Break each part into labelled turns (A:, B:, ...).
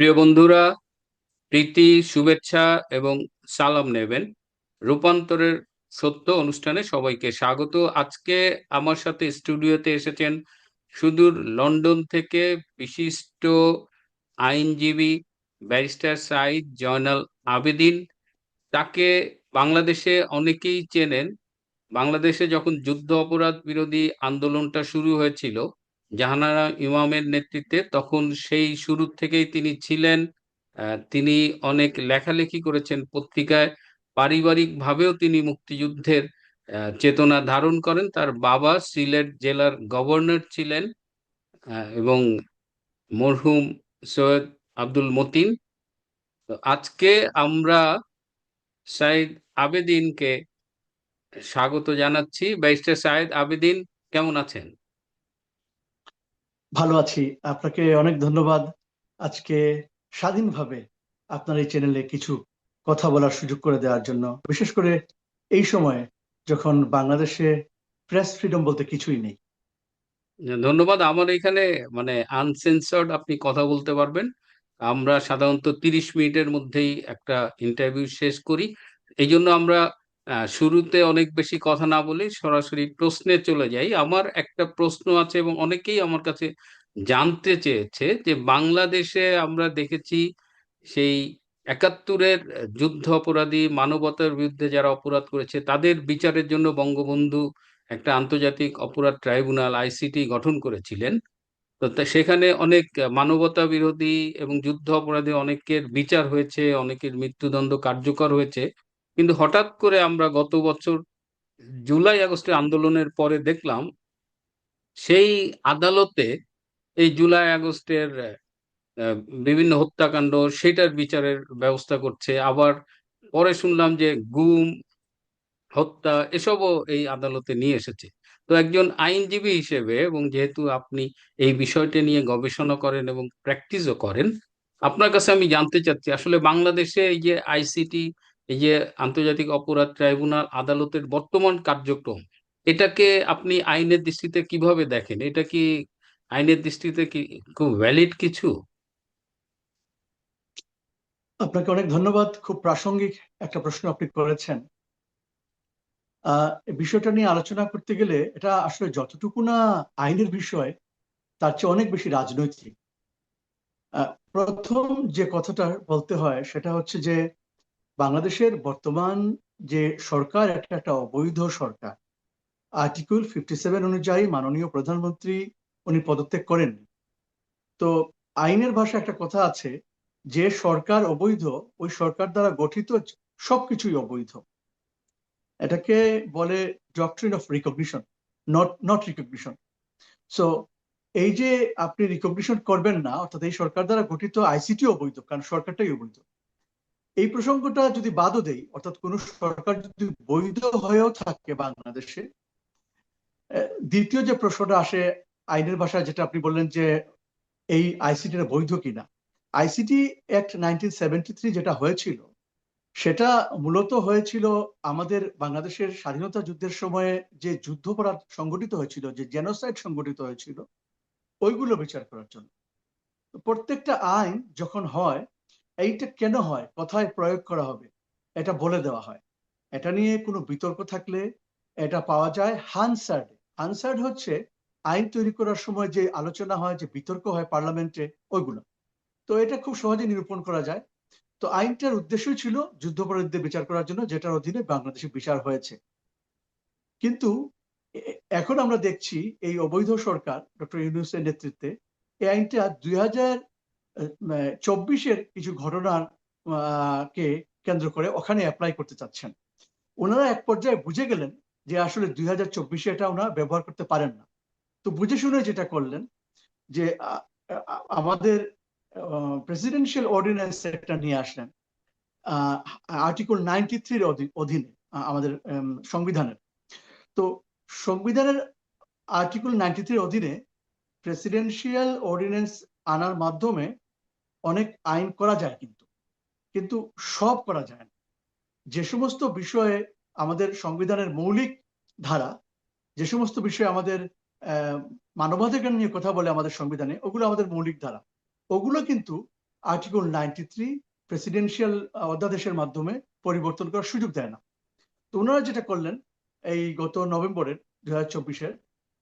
A: প্রিয় বন্ধুরা, প্রীতি, শুভেচ্ছা এবং সালাম নেবেন। রূপান্তরের সত্য অনুষ্ঠানে সবাইকে স্বাগত। আজকে আমার সাথে স্টুডিওতে এসেছেন সুদূর লন্ডন থেকে বিশিষ্ট আইনজীবী ব্যারিস্টার সাইদ জয়নাল আবেদিন। তাকে বাংলাদেশে অনেকেই চেনেন। বাংলাদেশে যখন যুদ্ধ অপরাধ বিরোধী আন্দোলনটা শুরু হয়েছিল জাহানারা ইমামের নেতৃত্বে তখন সেই শুরু থেকেই তিনি ছিলেন তিনি অনেক লেখালেখি করেছেন, পত্রিকায় পারিবারিক ভাবেও তিনি মুক্তিযুদ্ধের চেতনা ধারণ করেন। তার বাবা সিলেট জেলার গভর্নর ছিলেন এবং মরহুম সৈয়দ আব্দুল মতিন। আজকে আমরা সাইদ আবেদিনকে স্বাগত জানাচ্ছি। ব্যারিস্টার সাইদ আবেদিন, কেমন আছেন?
B: ভালো আছি। আপনাকে অনেক ধন্যবাদ। আজকে স্বাধীনভাবে আপনার এই চ্যানেলে কিছু কথা বলার সুযোগ করে দেওয়ার জন্য। বিশেষ করে এই সময়ে যখন বাংলাদেশে প্রেস ফ্রিডম বলতে কিছুই নেই।
A: ধন্যবাদ। আমার এখানে মানে আনসেন্সার্ড আপনি কথা বলতে পারবেন। আমরা সাধারণত তিরিশ মিনিটের মধ্যেই একটা ইন্টারভিউ শেষ করি। এই জন্য আমরা শুরুতে অনেক বেশি কথা না বলে সরাসরি প্রশ্নে চলে যাই। আমার একটা প্রশ্ন আছে এবং অনেকেই আমার কাছে জানতে চেয়েছে যে বাংলাদেশে আমরা দেখেছি সেই একাত্তরের যুদ্ধ অপরাধী মানবতার বিরুদ্ধে যারা অপরাধ করেছে, তাদের বিচারের জন্য বঙ্গবন্ধু একটা আন্তর্জাতিক অপরাধ ট্রাইব্যুনাল, আইসিটি গঠন করেছিলেন। তো সেখানে অনেক মানবতা বিরোধী এবং যুদ্ধ অপরাধী অনেকের বিচার হয়েছে, অনেকের মৃত্যুদণ্ড কার্যকর হয়েছে। কিন্তু হঠাৎ করে আমরা গত বছর জুলাই আগস্টের আন্দোলনের পরে দেখলাম, সেই আদালতে এই জুলাই আগস্টের বিভিন্ন হত্যাকাণ্ড, সেটার বিচারের ব্যবস্থা করছে। আবার পরে শুনলাম যে গুম, হত্যা, এসবও এই আদালতে নিয়ে এসেছে। তো একজন আইনজীবী হিসেবে এবং যেহেতু আপনি এই বিষয়টা নিয়ে গবেষণা করেন এবং প্র্যাকটিসও করেন, আপনার কাছে আমি জানতে চাচ্ছি, আসলে বাংলাদেশে এই যে আইসিটি এই যে আন্তর্জাতিক অপরাধ ট্রাইব্যুনাল আদালতের বর্তমান কার্যক্রম, এটাকে আপনি আইনের দৃষ্টিতে কীভাবে দেখেন? এটা কি আইনের দৃষ্টিতে কি খুব ভ্যালিড কিছু?
B: আপনাকে অনেক ধন্যবাদ। খুব প্রাসঙ্গিক একটা প্রশ্ন আপনি করেছেন। বিষয়টা নিয়ে আলোচনা করতে গেলে এটা আসলে যতটুকু না আইনের বিষয়, তার চেয়ে অনেক বেশি রাজনৈতিক। প্রথম যে কথাটা বলতে হয় সেটা হচ্ছে যে বাংলাদেশের বর্তমান যে সরকার একটা একটা অবৈধ সরকার। আর্টিকেল ফিফটি সেভেন অনুযায়ী মাননীয় প্রধানমন্ত্রী উনি পদত্যাগ করেন। তো আইনের ভাষা একটা কথা আছে, যে সরকার অবৈধ, ওই সরকার দ্বারা গঠিত সবকিছুই অবৈধ। এটাকে বলে doctrine of recognition not not recognition so এই যে আপনি রিকগনিশন করবেন না, অর্থাৎ এই সরকার দ্বারা গঠিত আইসিটি অবৈধ, কারণ সরকারটাই অবৈধ। এই প্রসঙ্গটা যদি বাদও দেই, অর্থাৎ কোন সরকার যদি বৈধ হয়েও থাকে বাংলাদেশে দ্বিতীয় যে প্রশ্নটা আসে আইনের ভাষায়, যেটা আপনি বললেন যে এই আইসিটিটা বৈধ কিনা, ICT act nineteen seventy three যেটা হয়েছিল, সেটা মূলত হয়েছিল আমাদের বাংলাদেশের স্বাধীনতা যুদ্ধের সময়ে যে যুদ্ধপরাধ সংগঠিত হয়েছিল, যে জেনোসাইড সংগঠিত হয়েছিল, ওইগুলো বিচার করার জন্য। প্রত্যেকটা আইন যখন হয় এইটা কেন হয়? কোথায় প্রয়োগ করা হবে। এটা বলে দেওয়া হয়। এটা নিয়ে কোনো বিতর্ক থাকলে এটা পাওয়া যায় হানসার্ড হানসার্ড হচ্ছে আইন তৈরি করার সময় যে আলোচনা হয়, যে বিতর্ক হয় পার্লামেন্টে, ওইগুলো। তো এটা খুব সহজে নিরূপণ করা যায়। তো আইনটার উদ্দেশ্যই ছিল যুদ্ধাপরাধীদের বিচার করার জন্য, যেটার অধীনে বাংলাদেশে বিচার হয়েছে। কিন্তু এখন আমরা দেখছি এই অবৈধ সরকার, ডক্টর ইউনুসের নেতৃত্বে, এই আইনটা দুই হাজার চব্বিশের কিছু ঘটনার কে কেন্দ্র করে ওখানে অ্যাপ্লাই করতে চাচ্ছেন। ওনারা এক পর্যায়ে বুঝে গেলেন যে আসলে দুই হাজার চব্বিশে এটা ওনারা ব্যবহার করতে পারেন না। তো বুঝে শুনে যেটা করলেন যে আমাদের প্রেসিডেন্সিয়াল অর্ডিন্যান্স একটা নিয়ে আসলেন আর্টিকেল নাইনটি থ্রির অধীনে আমাদের সংবিধানের। তো সংবিধানের আর্টিকেল নাইনটি থ্রির অধীনে প্রেসিডেন্সিয়াল অর্ডিন্যান্স আনার মাধ্যমে অনেক আইন করা যায় কিন্তু। কিন্তু সব করা যায় না। যে সমস্ত বিষয়ে আমাদের সংবিধানের মৌলিক ধারা, যে সমস্ত বিষয়ে আমাদের মানবাধিকার নিয়ে কথা বলে আমাদের সংবিধানে, ওগুলো আমাদের মৌলিক ধারা। ওগুলো কিন্তু আর্টিকেল নাইনটি থ্রি প্রেসিডেন্সিয়াল অধ্যাদেশের মাধ্যমে পরিবর্তন করার সুযোগ দেয় না। তো ওনারা যেটা করলেন, এই গত নভেম্বরের দুই হাজার চব্বিশের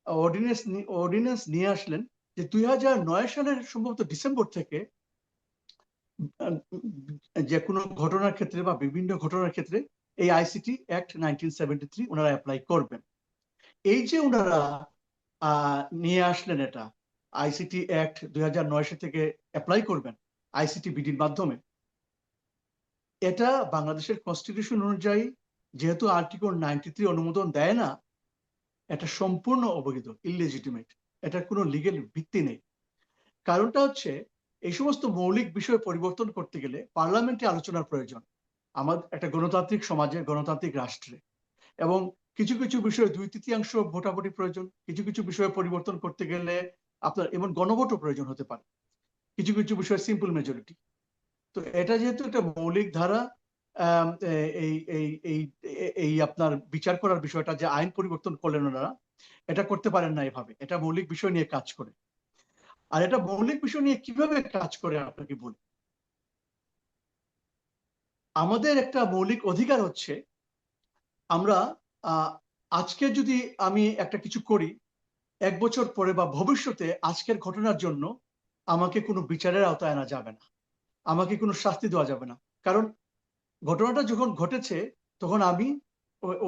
B: অর্ডিনেন্স অর্ডিনেন্স নিয়ে আসলেন যে দুই হাজার নয় সালের সম্ভবত ডিসেম্বর থেকে যে কোনো ঘটনার ক্ষেত্রে বা বিভিন্ন ঘটনার ক্ষেত্রে এই ICT act nineteen seventy three ওনারা অ্যাপ্লাই করবেন। এই যে ওনারা নিয়ে আসলেন এটা আইসিটি অ্যাক্ট দুই হাজার নয় থেকে অ্যাপ্লাই করবেন আইসিটি বিডির মাধ্যমে, এটা বাংলাদেশের কনস্টিটিউশন অনুযায়ী যেহেতু আর্টিকেল নাইনটি থ্রি অনুমোদন দেয় না, এটা সম্পূর্ণ অবৈধ ইললেজিটিমেট এটার কোনো লিগেল ভিত্তি নেই। কারণটা হচ্ছে এই সমস্ত মৌলিক বিষয় পরিবর্তন করতে গেলে পার্লামেন্টে আলোচনার প্রয়োজন। আমাদের একটা গণতান্ত্রিক সমাজে গণতান্ত্রিক রাষ্ট্রে। এবং কিছু কিছু বিষয়ে দুই তৃতীয়াংশ ভোটাভুটি প্রয়োজন, কিছু কিছু বিষয়ে পরিবর্তন করতে গেলে আপনার এমন গণভোটও প্রয়োজন হতে পারে। কিছু কিছু বিষয়ে সিম্পল মেজরিটি তো এটা যেহেতু একটা মৌলিক ধারা এই এই এই এই আপনার বিচার করার বিষয়টা যে আইন পরিবর্তন করলেন ওনারা, এটা করতে পারেন না এভাবে। এটা মৌলিক বিষয় নিয়ে কাজ করে। আর এটা মৌলিক বিষয় নিয়ে কীভাবে কাজ করে আপনাকে বলি? আমাদের একটা মৌলিক অধিকার হচ্ছে, আমরা আজকে যদি আমি একটা কিছু করি, এক বছর পরে বা ভবিষ্যতে আজকের ঘটনার জন্য আমাকে কোনো বিচারের আওতায় আনা যাবে না। আমাকে কোনো শাস্তি দেওয়া যাবে না। কারণ ঘটনাটা যখন ঘটেছে, তখন আমি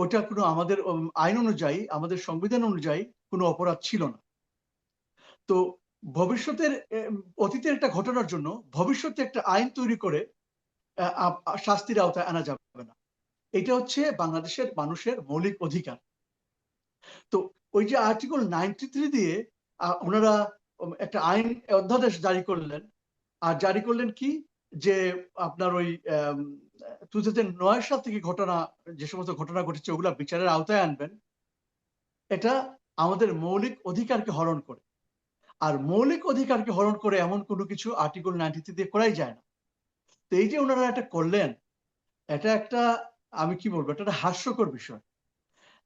B: ওইটা কোনো আমাদের আইন অনুযায়ী, আমাদের সংবিধান অনুযায়ী কোনো অপরাধ ছিল না। তো ভবিষ্যতের অতীতের একটা ঘটনার জন্য ভবিষ্যতে একটা আইন তৈরি করে শাস্তির আওতায় আনা যাবে না। এটা হচ্ছে বাংলাদেশের মানুষের মৌলিক অধিকার। তো ওই যে আর্টিকেল নাইনটি থ্রি দিয়ে ওনারা একটা আইন অধ্যাদেশ জারি করলেন। আর জারি করলেন কি? যে আপনার ওই টু থাউজেন্ড নয় সাল থেকে ঘটনা, যে সমস্ত ঘটনা ঘটেছে, ওগুলা বিচারের আওতায় আনবেন। এটা আমাদের মৌলিক অধিকারকে হরণ করে। আর মৌলিক অধিকারকে হরণ করে এমন কোনো কিছু আর্টিকেল নাইনটি দিয়ে করাই যায় না। তো এই যে ওনারা এটা করলেন, এটা একটা, আমি কি বলব, এটা একটা হাস্যকর বিষয়।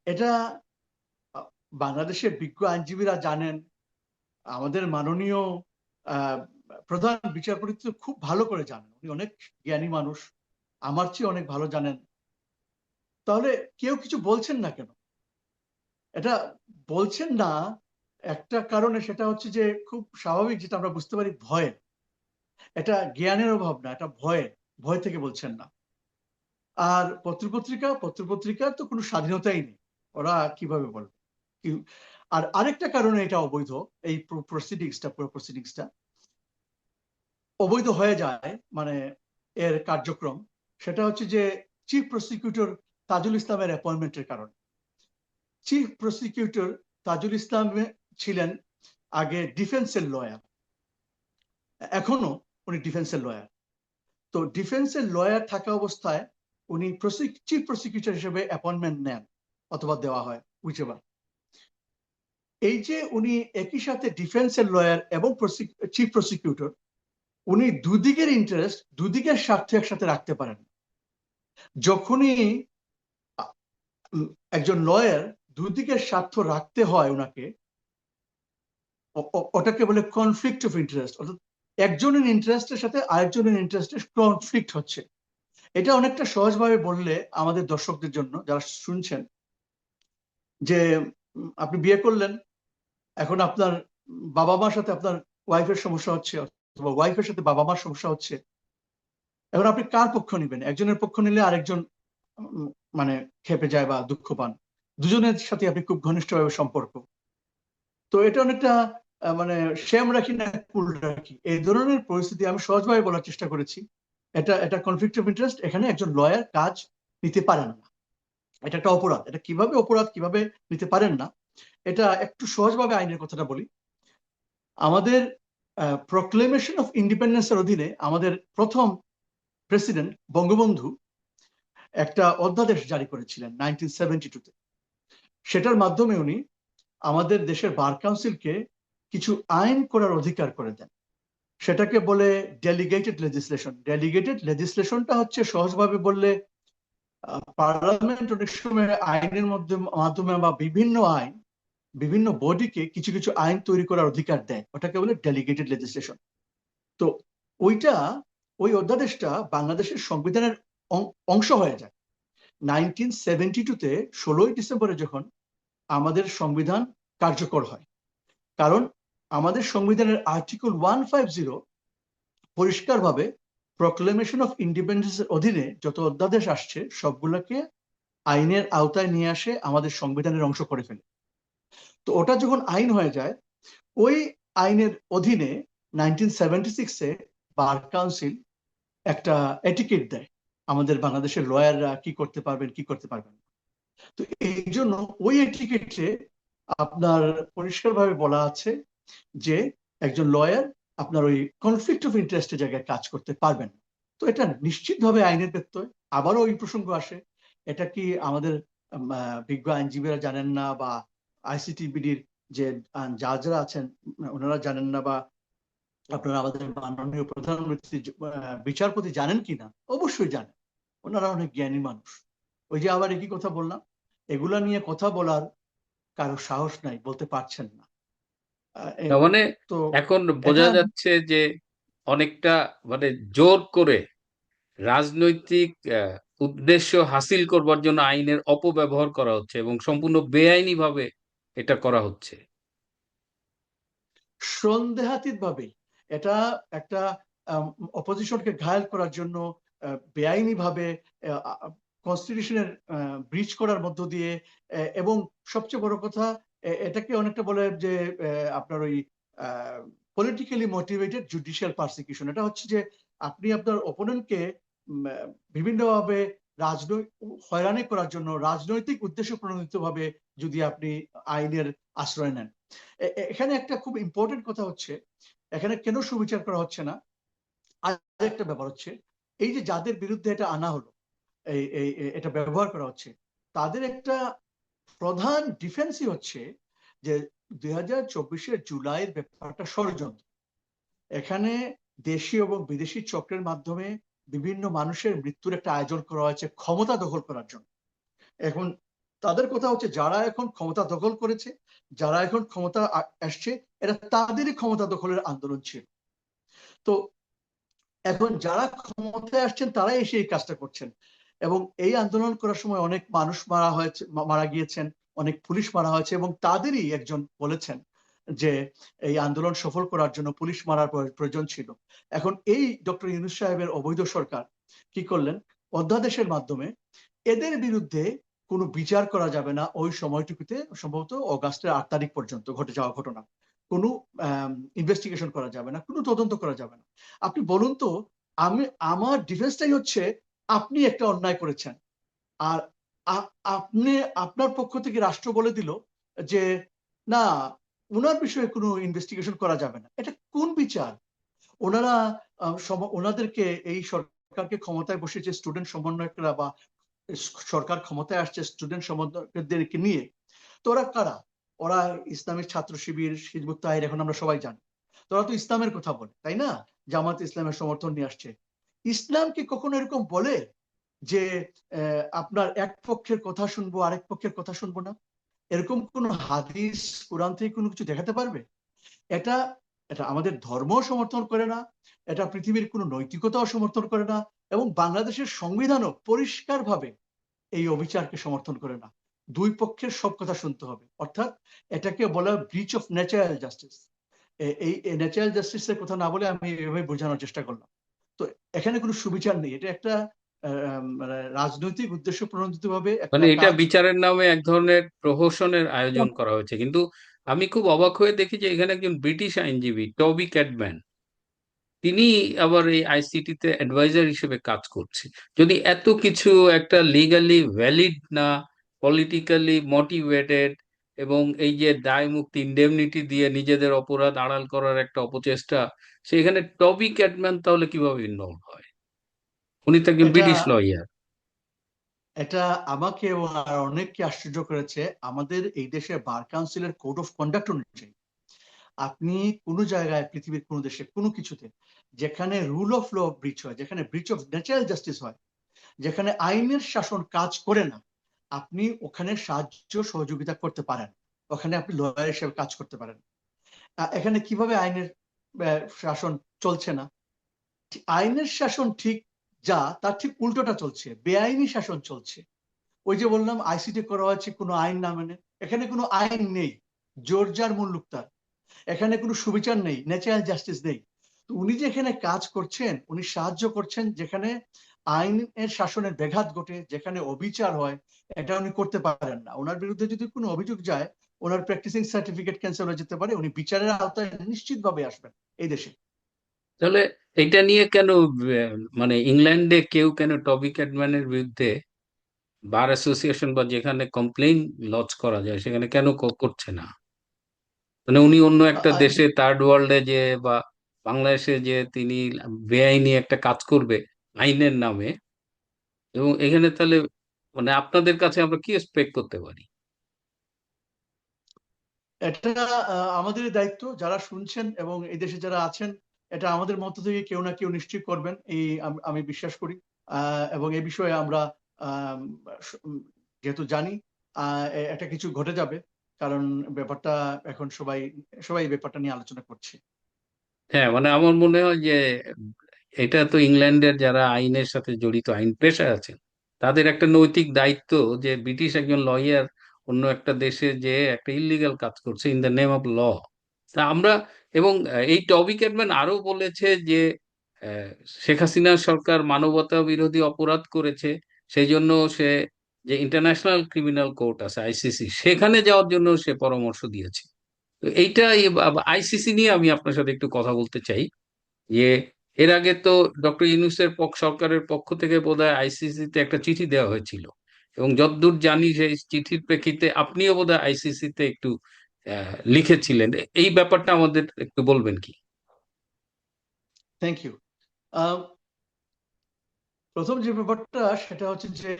B: এটা, বাংলাদেশের বিজ্ঞ আইনজীবীরা জানেন, আমাদের মাননীয় প্রধান বিচারপতি তো খুব ভালো করে জানেন, উনি অনেক জ্ঞানী মানুষ, আমার চেয়ে অনেক ভালো জানেন। তাহলে কেউ কিছু বলছেন না কেন? এটা বলছেন না একটা কারণে সেটা হচ্ছে যে খুব স্বাভাবিক যেটা আমরা বুঝতে পারি ভয়। এটা জ্ঞানের অভাব না এটা ভয় ভয় থেকে বলছেন না। আর পত্রপত্রিকা, পত্রপত্রিকার তো কোনো স্বাধীনতাই নেই। ওরা কীভাবে বলবে? আর আরেকটা কারণে এটা অবৈধ, এই প্রসিডিংসটা পুরো প্রসিডিংসটা অবৈধ হয়ে যায় মানে এর কার্যক্রম। সেটা হচ্ছে যে চিফ প্রসিকিউটর তাজুল ইসলামের অ্যাপয়েন্টমেন্টের কারণে। চিফ প্রসিকিউটর তাজুল ইসলাম ছিলেন আগে ডিফেন্সের লয়ার এখনও উনি ডিফেন্সের লয়ার তো ডিফেন্সের লয়ার থাকা অবস্থায় উনি চিফ প্রসিকিউটর হিসেবে অ্যাপয়েন্টমেন্ট নেন অথবা দেওয়া হয় উইচেভার এই যে উনি একই সাথে ডিফেন্সের লয়ার এবং চিফ প্রসিকিউটর উনি দুদিকের ইন্টারেস্ট দুদিকের স্বার্থ একসাথে রাখতে পারেন। যখনই একজন লয়ার দুদিকের স্বার্থ রাখতে হয় ওনাকে ওটাকে বলে কনফ্লিক্ট অফ ইন্টারেস্ট অর্থাৎ একজনের ইন্টারেস্টের সাথে আরেকজনের ইন্টারেস্টের কনফ্লিক্ট হচ্ছে। এটা অনেকটা সহজভাবে বললে আমাদের দর্শকদের জন্য, যারা শুনছেন, যে আপনি বিয়ে করলেন, এখন আপনার বাবা মার সাথে আপনার ওয়াইফের সমস্যা হচ্ছে, অথবা ওয়াইফের সাথে বাবা মার সমস্যা হচ্ছে, এখন আপনি কার পক্ষ নেবেন? একজনের পক্ষ নিলে আরেকজন মানে খেপে যায় বা দুঃখ পান। দুজনের সাথে আপনি খুব ঘনিষ্ঠভাবে সম্পর্ক। তো এটা অনেকটা মানে শ্যাম রাখি না, কুল রাখি। এই ধরনের পরিস্থিতি আমি সহজভাবে বলার চেষ্টা করেছি। এটা এটা কনফ্লিক্ট অফ ইন্টারেস্ট এখানে একজন লয়ার কাজ নিতে পারেন না। এটা একটা অপরাধ। এটা কীভাবে অপরাধ, কীভাবে নিতে পারেন না, এটা একটু সহজভাবে আইনের কথাটা বলি। আমাদের প্রক্লেমেশন অফ ইন্ডিপেন্ডেন্সের অধীনে আমাদের প্রথম প্রেসিডেন্ট বঙ্গবন্ধু একটা অধ্যাদেশ জারি করেছিলেন নাইনটিন সেভেন্টি টুতে সেটার মাধ্যমে উনি আমাদের দেশের বার কাউন্সিলকে কিছু আইন করার অধিকার করে দেন। সেটাকে বলে ডেলিগেটেড লেজিসলেশন ডেলিগেটেড লেজিসলেশনটা হচ্ছে সহজভাবে বললে পার্লামেন্ট অনেক সময় আইনের মধ্যে, মাধ্যমে বা বিভিন্ন আইন, বিভিন্ন বডিকে কিছু কিছু আইন তৈরি করার অধিকার দেয়। ওটাকে বলে ডেলিগেটেড লেজিসলেশন তো ওইটা, ওই অধ্যাদেশটা বাংলাদেশের সংবিধানের অংশ হয়ে যায়। নাইনটিন সেভেন্টি টুতে ষোলোই ডিসেম্বরে যখন আমাদের সংবিধান কার্যকর হয়। কারণ আমাদের সংবিধানের আর্টিকেল ওয়ান ফাইভ জিরো পরিষ্কারভাবে প্রক্লেমেশন অফ ইন্ডিপেন্ডেন্সের অধীনে যত অধ্যাদেশ আসছে, সবগুলোকে আইনের আওতায় নিয়ে আসে, আমাদের সংবিধানের অংশ করে ফেলে। তো ওটা যখন আইন হয়ে যায়, ওই আইনের অধীনে নাইনটিন সেভেন্টি সিক্সে বার কাউন্সিল একটা এটিকেট দেয়, আমাদের বাংলাদেশের লয়াররা কি করতে পারবেন, কি করতে পারবেন তো এই জন্য ওই এটিকেটে আপনার পরিষ্কারভাবে বলা আছে যে একজন লয়ার আপনার ওই কনফ্লিক্ট অফ ইন্টারেস্টের জায়গায় কাজ করতে পারবেন। তো এটা নিশ্চিতভাবে আইনের ব্যত্যয় আবারও ওই প্রসঙ্গ আসে। এটা কি আমাদের বিজ্ঞ আইনজীবীরা জানেন না বা আইসিটিবিডির যে জাজরা আছেন, ওনারা জানেন না বা আপনারা আমাদের মাননীয় প্রধানমন্ত্রী বিচারপতি জানেন কি না? অবশ্যই জানেন। ওনারা অনেক জ্ঞানী মানুষ। ওই যে আবার একই কথা বললাম। এগুলা নিয়ে কথা বলার কারও সাহস নাই, বলতে পারছেন না।
A: মানে
B: তো
A: এখন বোঝা যাচ্ছে যে অনেকটা মানে জোর করে রাজনৈতিক উদ্দেশ্য হাসিল করবার জন্য আইনের অপব্যবহার করা হচ্ছে এবং সম্পূর্ণ বেআইনি ভাবে এটা করা হচ্ছে।
B: সন্দেহাতীত ভাবেই এটা একটা অপোজিশনকে ঘায়াল করার জন্য বেআইনি ভাবে কনস্টিটিউশনের ব্রিজ করার মধ্য দিয়ে এবং সবচেয়ে বড় কথা এটাকে অনেকটা বলে যে আপনার ওই পলিটিক্যালি মোটিভেটেড জুডিশিয়াল পারসিকিউশন এটা হচ্ছে যে, আপনি আপনার অপোনেন্টকে বিভিন্নভাবে রাজনৈতিক হয়রানি করার জন্য রাজনৈতিক উদ্দেশ্য প্রণোদিত ভাবে যদি আপনি আইনের আশ্রয় নেন। এখানে একটা খুব ইম্পর্টেন্ট কথা হচ্ছে, এখানে কেন সুবিচার করা হচ্ছে না? আরেকটা ব্যাপার হচ্ছে, এই যে যাদের বিরুদ্ধে এটা আনা হলো, এই এটা ব্যবহার করা হচ্ছে, তাদের একটা প্রধান ডিফেন্সই হচ্ছে যে দুই হাজার চব্বিশের জুলাইয়ের ব্যাপারটা ষড়যন্ত্র। এখানে দেশীয় এবং বিদেশি চক্রের মাধ্যমে বিভিন্ন মানুষের মৃত্যুর একটা আয়োজন করা হয়েছে ক্ষমতা দখল করার জন্য। এখন তাদের কথা হচ্ছে যারা এখন ক্ষমতা দখল করেছে, যারা এখন ক্ষমতা আসছে এটা তাদেরই ক্ষমতা দখলের আন্দোলন ছিল। তো এখন যারা ক্ষমতায় আসছেন তারাই এসে এই কাজটা করছেন। এবং এই আন্দোলন করার সময় অনেক মানুষ মারা হয়েছে মারা গিয়েছেন, অনেক পুলিশ মারা হয়েছে এবং তাদেরই একজন বলেছেন যে এই আন্দোলন সফল করার জন্য পুলিশ মারার প্রয়- প্রয়োজন ছিল। এখন এই ডক্টর ইউনুস সাহেবের অবৈধ সরকার কি করলেন? অধ্যাদেশের মাধ্যমে এদের বিরুদ্ধে কোনো বিচার করা যাবে না ওই সময়টুকুতে, সম্ভবত অগাস্টের আট তারিখ পর্যন্ত ঘটে যাওয়া ঘটনা। কোনো ইনভেস্টিগেশন করা যাবে না, কোনো তদন্ত করা যাবে না। আপনি বলুন তো, আমি, আমার ডিফেন্সটাই হচ্ছে আপনি একটা অন্যায় করেছেন। আর আপনি, আপনার পক্ষ থেকে রাষ্ট্র বলে দিল যে, না ওনার বিষয়ে কোনো ইনভেস্টিগেশন করা যাবে না। এটা কোন বিচার? ওনারা ওনাদেরকে এই সরকারকে ক্ষমতায় বসেছে স্টুডেন্ট সমন্বয়করা বা সরকার ক্ষমতায় আসছে স্টুডেন্ট সমন্বয়কদেরকে নিয়ে, তো ওরা কারা? ওরা ইসলামের ছাত্র শিবির, হিজবুত তাহির, এখন আমরা সবাই জানি। তো ওরা তো ইসলামের কথা বলে, তাই না? জামাত ইসলামের সমর্থন নিয়ে আসছে। ইসলাম কি কখনো এরকম বলে যে আপনার এক পক্ষের কথা শুনব, আরেক পক্ষের কথা শুনব না? এরকম কোন হাদিস, কোরআন থেকে কোনো কিছু দেখাতে পারবে? এটা এটা আমাদের ধর্ম সমর্থন করে না, এটা পৃথিবীর কোনো নৈতিকতাও সমর্থন করে না, এবং বাংলাদেশের সংবিধানও পরিষ্কারভাবে এই অবিচারকে সমর্থন করে না। দুই পক্ষের সব কথা শুনতে হবে। অর্থাৎ এটাকে বলা ব্রিচ অফ ন্যাচারাল জাস্টিস এই ন্যাচারাল জাস্টিসের কথা না বলে আমি এভাবে বোঝানোর চেষ্টা করলাম। তো এখানে কোনো সুবিচার নেই। এটা একটা মানে রাজনৈতিক উদ্দেশ্য প্রণোদিত ভাবে
A: মানে এটা বিচারের নামে এক ধরনের প্রহসনের আয়োজন করা হয়েছে। কিন্তু আমি খুব অবাক হয়ে দেখি যে এখানে একজন ব্রিটিশ আইনজীবী টবি ক্যাটম্যান তিনি আবার এই আইসিটিতে অ্যাডভাইজার হিসেবে কাজ করছে। যদি এত কিছু একটা লিগালি ভ্যালিড না পলিটিক্যালি মোটিভেটেড এবং এই যে দায় মুক্তি ইন্ডেমনিটি দিয়ে নিজেদের অপরাধ আড়াল করার একটা অপচেষ্টা সেখানে টবি ক্যাটম্যান তাহলে কীভাবে ইনভলভ হয়? উনি তো একজন ব্রিটিশ লয়ার
B: এটা আমাকে এবং আর অনেককে আশ্চর্য করেছে। আমাদের এই দেশের বার কাউন্সিলের কোড অফ কন্ডাক্ট অনুযায়ী আপনি কোনো জায়গায় পৃথিবীর কোনো দেশে কোনো কিছুতে যেখানে রুল অফ ল ব্রিচ হয় যেখানে ব্রিচ অফ ন্যাচারাল জাস্টিস হয় যেখানে আইনের শাসন কাজ করে না আপনি ওখানে সাহায্য সহযোগিতা করতে পারেন। ওখানে আপনি লয়ার হিসেবে কাজ করতে পারেন। এখানে কীভাবে আইনের শাসন চলছে না? আইনের শাসন ঠিক যা তার ঠিক উল্টোটা চলছে। বেআইনি শাসন চলছে। ওই যে বললাম, আইসিটি করা হয়েছে কোনো আইন না মেনে। এখানে কোনো আইন নেই। জোর যার মুল্লুক তার এখানে কোনো সুবিচার নেই। ন্যাচারাল জাস্টিস নেই। তো উনি যে এখানে কাজ করছেন, উনি সাহায্য করছেন যেখানে আইনের শাসনের ব্যাঘাত ঘটে যেখানে অবিচার হয় এটা উনি করতে পারেন না। ওনার বিরুদ্ধে যদি কোনো অভিযোগ যায় ওনার প্র্যাকটিসিং সার্টিফিকেট ক্যান্সেল হয়ে যেতে পারে উনি বিচারের আওতায় নিশ্চিতভাবে আসবেন এই দেশে।
A: তাহলে এটা নিয়ে কেন মানে ইংল্যান্ডে কেউ কেন টবি ক্যাডম্যানের বিরুদ্ধে বার অ্যাসোসিয়েশন বা যেখানে কমপ্লেইন লজ করা যায় সেখানে কেন করছে না? মানে উনি অন্য একটা দেশে থার্ড ওয়ার্ল্ডে যে বা বাংলাদেশে যে তিনি বেআইনি একটা কাজ করবে আইনের নামে। এবং এখানে তাহলে মানে আপনাদের কাছে আমরা কি এক্সপেক্ট করতে পারি?
B: এটা আমাদের দায়িত্ব। যারা শুনছেন এবং এই দেশে যারা আছেন এটা আমাদের মধ্য থেকে কেউ না কেউ নিশ্চয় করবেন। এই আমি বিশ্বাস করি। এবং এই বিষয়ে আমরা আম, যেহেতু জানি একটা কিছু ঘটে যাবে। কারণ ব্যাপারটা এখন সবাই সবাই ব্যাপারটা নিয়ে আলোচনা করছে।
A: হ্যাঁ মানে আমার মনে হয় যে এটা তো ইংল্যান্ডের যারা আইনের সাথে জড়িত, আইন পেশায় আছেন তাদের একটা নৈতিক দায়িত্ব যে ব্রিটিশ একজন লয়ার অন্য একটা দেশে যে একটা ইলিগাল কাজ করছে in the name of law তা আমরা, এবং এই টবি ক্যাডম্যান আরও বলেছে যে শেখ হাসিনা সরকার মানবতা বিরোধী অপরাধ করেছে সেই জন্য সে যে ইন্টারন্যাশনাল ক্রিমিনাল কোর্ট আছে আইসিসি সেখানে যাওয়ার জন্য সে পরামর্শ দিয়েছে। তো এইটা আইসিসি নিয়ে আমি আপনার সাথে একটু কথা বলতে চাই, যে এর আগে তো ডক্টর ইউনুসের পক্ষ সরকারের পক্ষ থেকে বোধহয় আইসিসি তে একটা চিঠি দেওয়া হয়েছিল। এবং যতদূর জানি সেই চিঠির প্রেক্ষিতে আপনিও বোধহয় আইসিসি তে একটু লিখেছিলেন। এই ব্যাপারটা আমাদের একটু বলবেন কি?
B: থ্যাংক ইউ প্রথম যে ব্যাপারটা সেটা হচ্ছে যে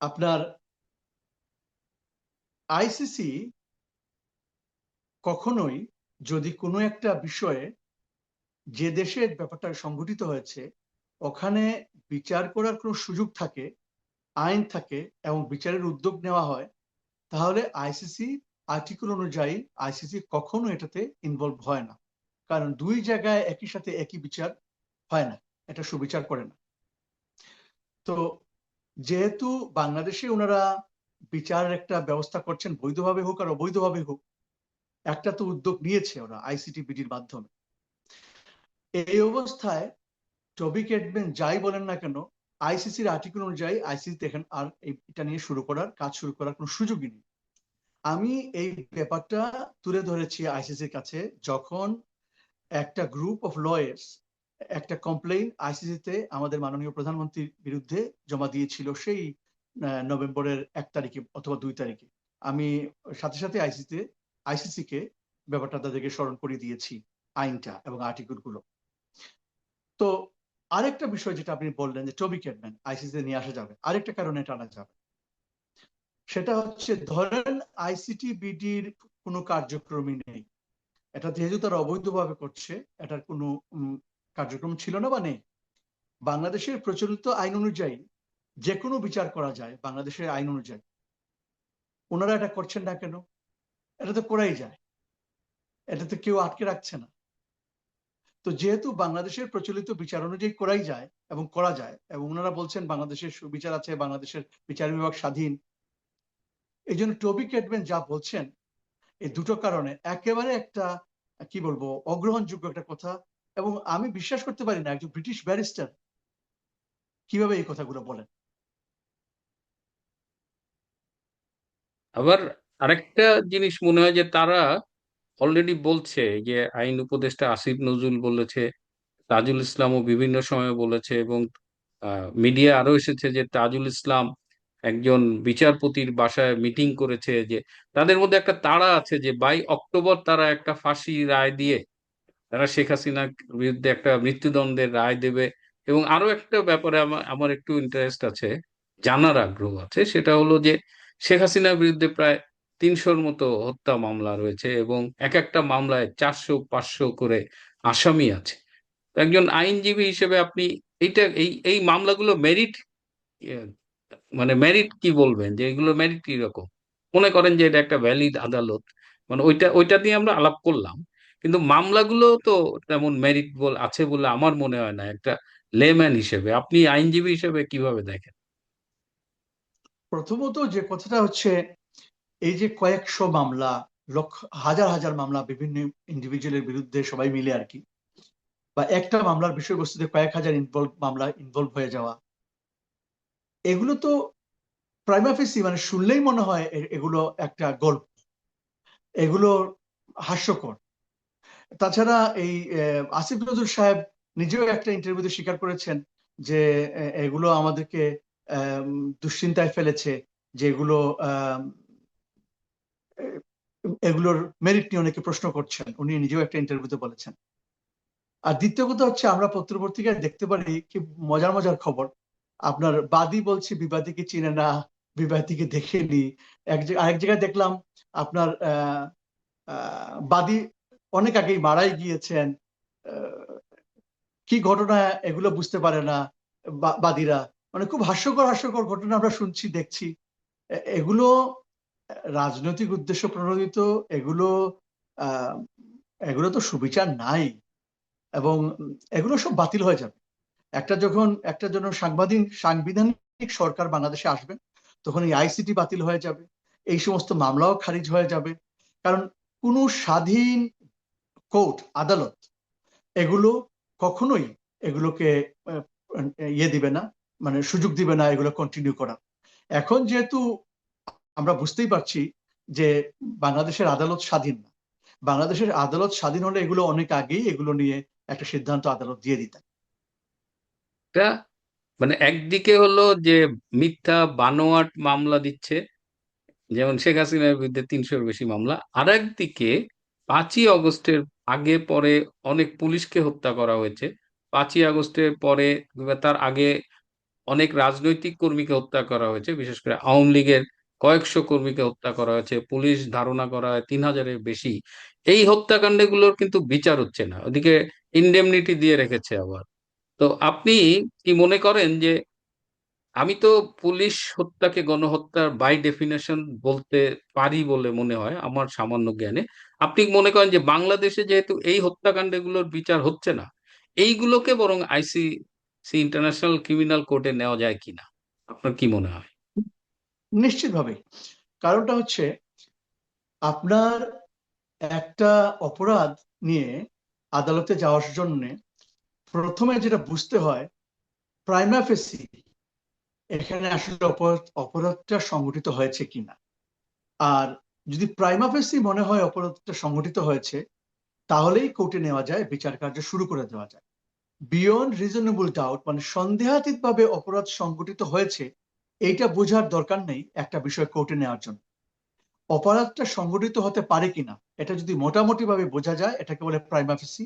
B: আপনার আইসিসি কখনোই যদি কোনো একটা বিষয়ে যে দেশে ব্যাপারটা সংঘটিত হয়েছে, ওখানে বিচার করার কোনো সুযোগ থাকে, আইন থাকে এবং বিচারের উদ্যোগ নেওয়া হয়, তাহলে আইসিসি আর্টিকেল অনুযায়ী আইসিসি কখনো এটাতে ইনভলভ হয় না। কারণ দুই জায়গায় একই সাথে একই বিচার হয় না, এটা সুবিচার করে না। তো যেহেতু বাংলাদেশে ওনারা বিচারের একটা ব্যবস্থা করছেন, বৈধভাবে হোক আর অবৈধভাবে হোক, একটা তো উদ্যোগ নিয়েছে ওরা আইসিটি বিডির মাধ্যমে। এই অবস্থায় টবি ক্যাডম্যান যাই বলেন না কেন আইসিসির আর্টিকেল অনুযায়ী আইসিসি দেখেন আর এটা নিয়ে শুরু করার, কাজ শুরু করার কোনো সুযোগই নেই। আমি এই ব্যাপারটা তুলে ধরেছি আইসিসির কাছে যখন একটা গ্রুপ অফ লয়ার্স একটা কমপ্লেইন আইসিসিতে আমাদের মাননীয় প্রধানমন্ত্রীর বিরুদ্ধে জমা দিয়েছিল সেই নভেম্বরের এক তারিখে অথবা দুই তারিখে। আমি সাথে সাথে আইসিসিতে আইসিসি কে ব্যাপারটা তাদেরকে স্মরণ করিয়ে দিয়েছি, আইনটা এবং আর্টিকেলগুলো। তো আরেকটা বিষয় যেটা আপনি বললেন যে টবি ক্যাডম্যান আইসিসিতে নিয়ে আসা যাবে, আরেকটা কারণে এটা আনা যাবে। সেটা হচ্ছে ধরেন আইসিটি বিডির কোনো কার্যক্রমই নেই। এটা যেহেতু তারা অবৈধভাবে করছে, এটার কোনো কার্যক্রম ছিল না বা নেই। বাংলাদেশের প্রচলিত আইন অনুযায়ী যে কোনো বিচার করা যায়, বাংলাদেশের আইন অনুযায়ী। ওনারা এটা করছেন না কেন? এটা তো করাই যায়। এটা তো কেউ আটকে রাখছে না। তো যেহেতু বাংলাদেশের প্রচলিত বিচার অনুযায়ী করাই যায় এবং করা যায়, এবং ওনারা বলছেন বাংলাদেশের সুবিচার আছে, বাংলাদেশের বিচার বিভাগ স্বাধীন। এই জন্য টবি ক্যাডম্যান যা বলছেন, এই দুটো কারণে একেবারে একটা, কি বলব, অগ্রহণযোগ্য একটা কথা, এবং আমি বিশ্বাস করতে পারি না একজন ব্রিটিশ ব্যারিস্টার কীভাবে এই কথাগুলো বলেন।
A: আবার আরেকটা জিনিস মনে হয় যে তারা অলরেডি বলছে যে, আইন উপদেষ্টা আসিফ নজরুল বলেছে, তাজুল ইসলামও বিভিন্ন সময় বলেছে এবং মিডিয়া আরও এসেছে যে, তাজুল ইসলাম একজন বিচারপতির বাসায় মিটিং করেছে যে, তাদের মধ্যে একটা তাড়া আছে যে, বাই অক্টোবর তারা একটা ফাঁসি রায় দিয়ে, তারা শেখ হাসিনার বিরুদ্ধে একটা মৃত্যুদণ্ডের রায় দেবে এবং আরও একটা ব্যাপারে আমার আমার একটু ইন্টারেস্ট আছে, জানার আগ্রহ আছে, সেটা হলো যে, শেখ হাসিনার বিরুদ্ধে প্রায় তিনশোর মতো হত্যা মামলা রয়েছে এবং এক একটা মামলায় চারশো, পাঁচশো করে আসামি আছে। একজন আইনজীবী হিসেবে আপনি এইটা, এই এই মামলাগুলো মেরিট মানে মেরিট কি বলবেন? যে এগুলো মেরিট কি রকম? মনে করেন যে এটা একটা ভ্যালিড আদালত মানে ওইটা ওইটা দিয়ে আমরা আলাপ করলাম, কিন্তু মামলাগুলো তো তেমন মেরিট বল, আছে বলে আমার মনে হয় না, একটা লেম্যান হিসেবে। আপনি আইনজীবী হিসেবে কীভাবে দেখেন?
B: প্রথমত যে কথাটা হচ্ছে এই যে কয়েকশো মামলা, লক্ষ, হাজার হাজার মামলা বিভিন্ন ইন্ডিভিজুয়ালের বিরুদ্ধে সবাই মিলে আর কি, বা একটা মামলার বিষয়বস্তুতে কয়েক হাজার ইনভলভ মামলা ইনভলভ হয়ে যাওয়া, এগুলো তো প্রাইমাফেসি মানে শুনলেই মনে হয় এগুলো একটা গল্প, এগুলো হাস্যকর। তাছাড়া এই আসিফ নজরুল সাহেব নিজেও একটা ইন্টারভিউতে স্বীকার করেছেন যে এগুলো আমাদেরকে দুশ্চিন্তায় ফেলেছে, যে এগুলো এগুলোর মেরিট নিয়ে অনেকে প্রশ্ন করছেন। উনি নিজেও একটা ইন্টারভিউতে বলেছেন। আর দ্বিতীয় কথা হচ্ছে, আমরা পত্রপত্রিকায় দেখতে পারি কি মজার মজার খবর। আপনার বাদী বলছে, বিবাদীকে চিনে না, বিবাদীকে দেখেনি এক আরেক জায়গায় দেখলাম, আপনার বাদী অনেক আগেই মারাই গিয়েছেন। কি ঘটনা এগুলো বুঝতে পারে না বাদীরা। মানে খুব হাস্যকর হাস্যকর ঘটনা আমরা শুনছি, দেখছি। এগুলো রাজনৈতিক উদ্দেশ্য প্রণোদিত, এগুলো এগুলো তো সুবিচার নাই এবং এগুলো সব বাতিল হয়ে যাবে। একটা যখন, একটা জন্য সাংবাদিক, সাংবিধানিক সরকার বাংলাদেশে আসবে, তখন এই আইসিটি বাতিল হয়ে যাবে, এই সমস্ত মামলাও খারিজ হয়ে যাবে। কারণ কোনো স্বাধীন কোর্ট, আদালত এগুলো কখনোই এগুলোকে ইয়ে দিবে না মানে সুযোগ দিবে না এগুলো কন্টিনিউ করার। এখন যেহেতু আমরা বুঝতেই পারছি যে বাংলাদেশের আদালত স্বাধীন না। বাংলাদেশের আদালত স্বাধীন হলে এগুলো অনেক আগেই এগুলো নিয়ে একটা সিদ্ধান্ত আদালত দিয়ে দিতেন।
A: মানে একদিকে হলো যে মিথ্যা বানোয়াট মামলা দিচ্ছে, যেমন শেখ হাসিনার বিরুদ্ধে তিনশোর বেশি মামলা। আর একদিকে পাঁচই আগস্টের আগে পরে অনেক পুলিশকে হত্যা করা হয়েছে। পাঁচই আগস্টের পরে তার আগে অনেক রাজনৈতিক কর্মীকে হত্যা করা হয়েছে, বিশেষ করে আওয়ামী লীগের কয়েকশো কর্মীকে হত্যা করা হয়েছে, পুলিশ ধারণা করা হয় তিন হাজারের বেশি। এই হত্যাকাণ্ডগুলোর কিন্তু বিচার হচ্ছে না, ওদিকে ইন্ডেমনিটি দিয়ে রেখেছে আবার। তো আপনি কি মনে করেন যে আমি তো পুলিশ হত্যাকে গণহত্যার বাই ডেফিনেশন বলতে পারি বলে মনে হয়, আমার সামান্য জ্ঞানে। আপনি মনে করেন যে বাংলাদেশে যেহেতু এই হত্যাকাণ্ডগুলোর বিচার হচ্ছে না, এইগুলোকে বরং আইসিসি ইন্টারন্যাশনাল ক্রিমিনাল কোর্টে নেওয়া যায় কিনা? আপনার কি মনে হয়?
B: নিশ্চিতভাবে কারণটা হচ্ছে, আপনার একটা অপরাধ নিয়ে আদালতে যাওয়ার জন্য প্রথমে যেটা বুঝতে হয় প্রাইমা ফেসি এখানে আসলে অপরাধ, অপরাধটা সংগঠিত হয়েছে কিনা। আর যদি প্রাইমা ফেসি মনে হয় অপরাধটা সংগঠিত হয়েছে, তাহলেই কোর্টে নেওয়া যায়, বিচার কার্য শুরু করে দেওয়া যায়। বিয়ন্ড রিজনেবল ডাউট মানে সন্দেহাতীত ভাবে অপরাধ সংগঠিত হয়েছে এইটা বোঝার দরকার নেই একটা বিষয় কোর্টে নেওয়ার জন্য। অপরাধটা সংগঠিত হতে পারে কিনা, এটা যদি মোটামুটি ভাবে বোঝা যায়, এটাকে বলে প্রাইমাফেসি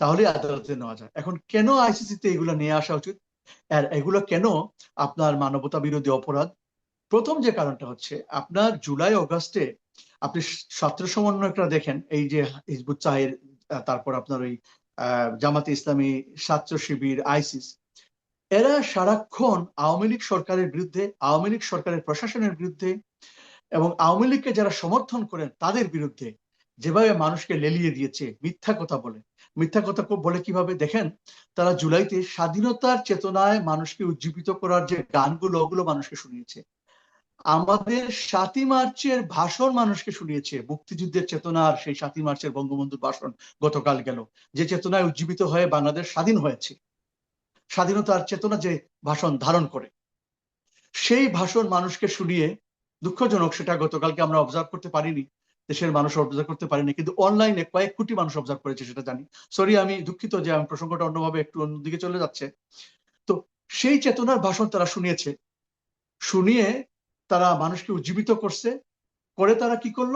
B: তাহলে আদালতে নেওয়া যায়। এখন কেন আইসিসিতে এগুলো নিয়ে আসা উচিত? আর এগুলো কেন আপনার মানবতা বিরোধী অপরাধ? প্রথম যে কারণটা হচ্ছে, আপনার জুলাই অগাস্টে আপনি ছাত্র সমন্বয়করা দেখেন, এই যে হিজবুত চাহের তারপর আপনার ওই জামাতে ইসলামী ছাত্র শিবির আইসিস এরা সারাক্ষণ আওয়ামী লীগ সরকারের বিরুদ্ধে, আওয়ামী লীগ সরকারের প্রশাসনের বিরুদ্ধে এবং আওয়ামী লীগকে যারা সমর্থন করেন তাদের বিরুদ্ধে যেভাবে মানুষকে লেলিয়ে দিয়েছে, মিথ্যা কথা বলে। মিথ্যা কথা বলে কীভাবে? দেখেন, তারা জুলাইতে স্বাধীনতার চেতনায় মানুষকে উজ্জীবিত করার যে গানগুলো, ওগুলো মানুষকে শুনিয়েছে। আমাদের সাতই মার্চের ভাষণ মানুষকে শুনিয়েছে। মুক্তিযুদ্ধের চেতনার সেই সাতই মার্চের বঙ্গবন্ধুর ভাষণ গতকাল গেল। যে চেতনায় উজ্জীবিত হয়ে বাংলাদেশ স্বাধীন হয়েছে। স্বাধীনতার চেতনা যে ভাষণ ধারণ করে, সেই ভাষণ মানুষকে শুনিয়ে দুঃখজনক সেটা গতকালকে আমরা অবজার্ভ করতে পারিনি, দেশের মানুষ অবজার্ভ করতে পারেনি, কিন্তু অনলাইনে কয়েক কোটি মানুষ অবজার্ভ করেছে সেটা জানি। সরি আমি দুঃখিত যে আমি প্রসঙ্গটা অন্যভাবে একটু অন্যদিকে চলে যাচ্ছে। তো সেই চেতনার ভাষণ তারা শুনিয়েছে। শুনিয়ে তারা মানুষকে উজ্জীবিত করছে। করে তারা কি করল?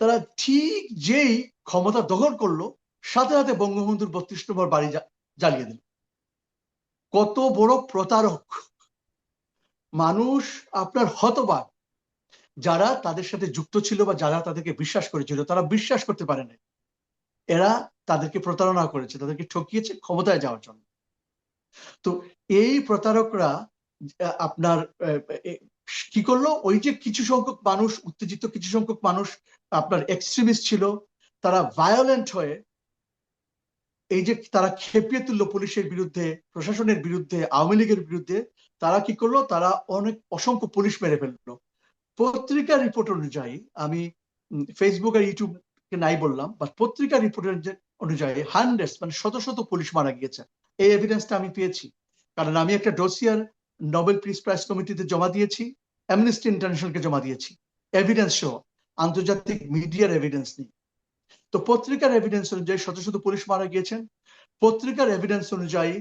B: তারা ঠিক যেই ক্ষমতা দখল করল, সাথে সাথে বঙ্গবন্ধুর বত্রিশ নম্বর বাড়ি জ্বালিয়ে দিল। কত বড় প্রতারক। মানুষ আপনার হতবাক। যারা তাদের সাথে যুক্ত ছিল বা যারা তাদেরকে বিশ্বাস করেছিল, তারা বিশ্বাস করতে পারে না এরা তাদেরকে প্রতারণা করেছে, তাদেরকে ঠকিয়েছে ক্ষমতায় যাওয়ার জন্য। তো এই প্রতারকরা আপনার কি করল? ওই যে কিছু সংখ্যক মানুষ, উত্তেজিত কিছু সংখ্যক মানুষ আপনার এক্সট্রিমিস্ট ছিল, তারা ভায়োলেন্ট হয়ে এই যে তারা খেপিয়ে তুললো পুলিশের বিরুদ্ধে, প্রশাসনের বিরুদ্ধে, আওয়ামী লীগের বিরুদ্ধে, তারা কি করল? তারা অনেক, অসংখ্য পুলিশ মেরে ফেলল। পত্রিকার রিপোর্ট অনুযায়ী, আমি ফেসবুক আর ইউটিউব নাই বললাম বাট পত্রিকার রিপোর্ট অনুযায়ী হান্ড্রেডস মানে শত শত পুলিশ মারা গিয়েছে। এই এভিডেন্সটা আমি পেয়েছি। কারণ আমি একটা ডোসিয়ার নোবেল পিস প্রাইজ কমিটিতে জমা দিয়েছি অ্যামনেস্টি ইন্টারন্যাশনালকে জমা দিয়েছি। এভিডেন্স সহ আন্তর্জাতিক মিডিয়ার এভিডেন্স নেই তো পত্রিকার এভিডেন্স অনুযায়ী শত শত পুলিশ মারা গিয়েছেন। পত্রিকার এভিডেন্স অনুযায়ী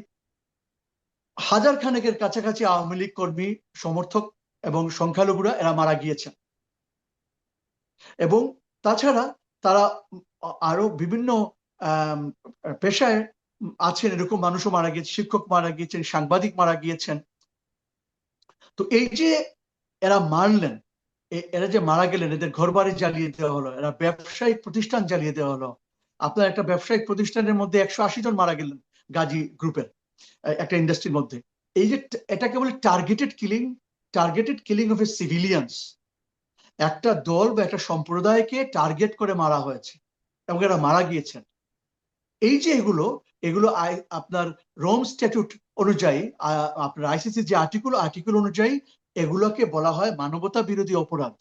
B: হাজার খানেকের কাছাকাছি আওয়ামী লীগ কর্মী, সমর্থক এবং সংখ্যালঘুরা এরা মারা গিয়েছেন। এবং তাছাড়া তারা আরও বিভিন্ন পেশায় আছেন, এরকম মানুষও মারা গিয়েছে, শিক্ষক মারা গিয়েছেন, সাংবাদিক মারা গিয়েছেন। তো এই যে এরা মারলেন এরা যে মারা গেলেন, এদের ঘরবাড়ি জ্বালিয়ে দেওয়া হলো, এরা ব্যবসায়িক প্রতিষ্ঠান জ্বালিয়ে দেওয়া হলো। আপনার একটা ব্যবসায়িক প্রতিষ্ঠানের মধ্যে একশো আশি জন মারা গেলেন গাজী গ্রুপের একটা ইন্ডাস্ট্রির মধ্যে। এই যে এটাকে বলে targeted killing targeted killing of a civilians একটা দল বা একটা সম্প্রদায়কে টার্গেট করে মারা হয়েছে এবং এরা মারা গিয়েছেন। এই যে এগুলো এগুলো আপনার রোম স্ট্যাটুট অনুযায়ী আপনার আইসিসি যে আর্টিকুল আর্টিকুল অনুযায়ী এগুলোকে বলা হয় মানবতা বিরোধী অপরাধ।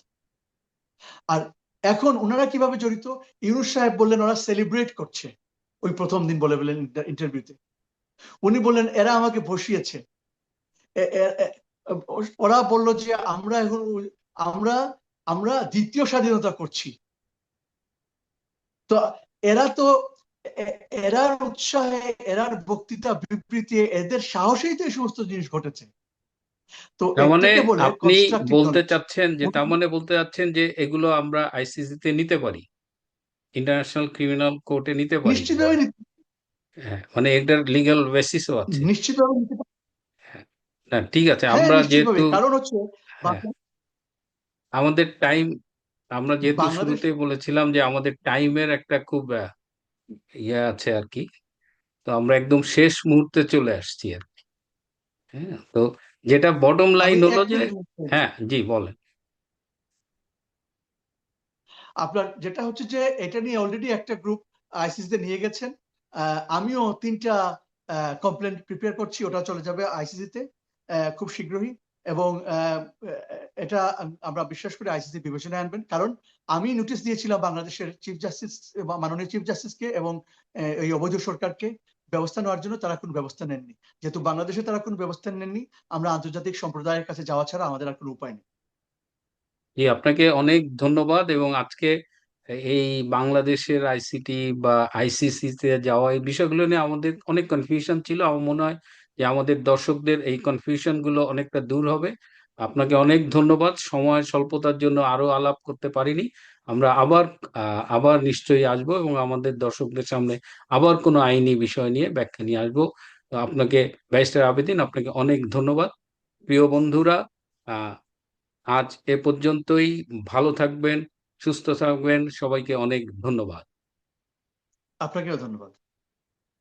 B: আর এখন ওনারা কীভাবে জড়িত? ইউনুস সাহেব বললেন, ওরা সেলিব্রেট করছে। ওই প্রথম দিন বলে বললেন ইন্টারভিউতে উনি বললেন, এরা আমাকে বসিয়েছে। ওরা বলল যে, আমরা এখন আমরা আমরা দ্বিতীয় স্বাধীনতা করছি। তো এরা তো এরার উৎসাহে, এরার বক্তৃতা বিবৃতি এদের সাহসেই তো এই সমস্ত জিনিস ঘটেছে। তো
A: মানে আপনি বলতে। চাচ্ছেন যে তার মানে বলতে চাচ্ছেন যে এগুলো আমরা আইসিসি তে নিতে পারি। ইন্টারন্যাশনাল ক্রিমিনাল কোর্টে নিতে পারি।
B: নিশ্চিতভাবে
A: হ্যাঁ মানে এটার লিগ্যাল বেসিসও আছে।
B: নিশ্চিতভাবে নিতে পারে।
A: না ঠিক আছে
B: হ্যাঁ
A: আমরা যেহেতু
B: কারণ হচ্ছে
A: হ্যাঁ, আমাদের টাইম আমরা যেহেতু শুরুতেই বলেছিলাম যে আমাদের টাইমের একটা খুব ইয়ে আছে আর কি। তো আমরা একদম শেষ মুহূর্তে চলে আসছি আর কি। হ্যাঁ তো যেটা বটম লাইন হলো যে হ্যাঁ জি বলেন।
B: আপনার যেটা হচ্ছে যে এটা নিয়ে অলরেডি একটা গ্রুপ আইসিসি তে নিয়ে গেছেন। আমিও তিনটা কমপ্লেন প্রিপেয়ার করছি ওটা চলে যাবে আইসিসি তে খুব শীঘ্রই। এবং এটা আমরা বিশ্বাস করি আইসিসি বিবেচনায় আনবেন। কারণ আমি নোটিশ দিয়েছিলাম বাংলাদেশের চিফ জাস্টিস মাননীয় চিফ জাস্টিসকে এবং এই অবৈধ সরকারকে। ব্যবস্থা নেওয়ার জন্য তারা কোনো ব্যবস্থা নেননি। যেহেতু বাংলাদেশে তারা কোনো ব্যবস্থা নেননি, আমরা আন্তর্জাতিক সম্প্রদায়ের কাছে যাওয়া ছাড়া আমাদের আর কোনো উপায় নেই।
A: জি, আপনাকে অনেক ধন্যবাদ এবং আজকে এই বাংলাদেশের আইসিটি বা আইসিসি তে যাওয়া এই বিষয়গুলো নিয়ে আমাদের অনেক কনফিউশন ছিল। আমার মনে হয় যে আমাদের দর্শকদের এই কনফিউশনগুলো অনেকটা দূর হবে। আপনাকে অনেক ধন্যবাদ। সময় স্বল্পতার জন্য আরও আলাপ করতে পারিনি। আমরা আবার আবার নিশ্চয়ই আসব এবং আমাদের দর্শকদের সামনে আবার কোনো আইনি বিষয় নিয়ে ব্যাখ্যা নিয়ে আসব। আপনাকে ব্যারিস্টার আবেদিন, আপনাকে অনেক ধন্যবাদ। প্রিয় বন্ধুরা আজ এ পর্যন্তই। ভালো থাকবেন, সুস্থ থাকবেন। সবাইকে অনেক ধন্যবাদ।
B: আপনাকেও ধন্যবাদ।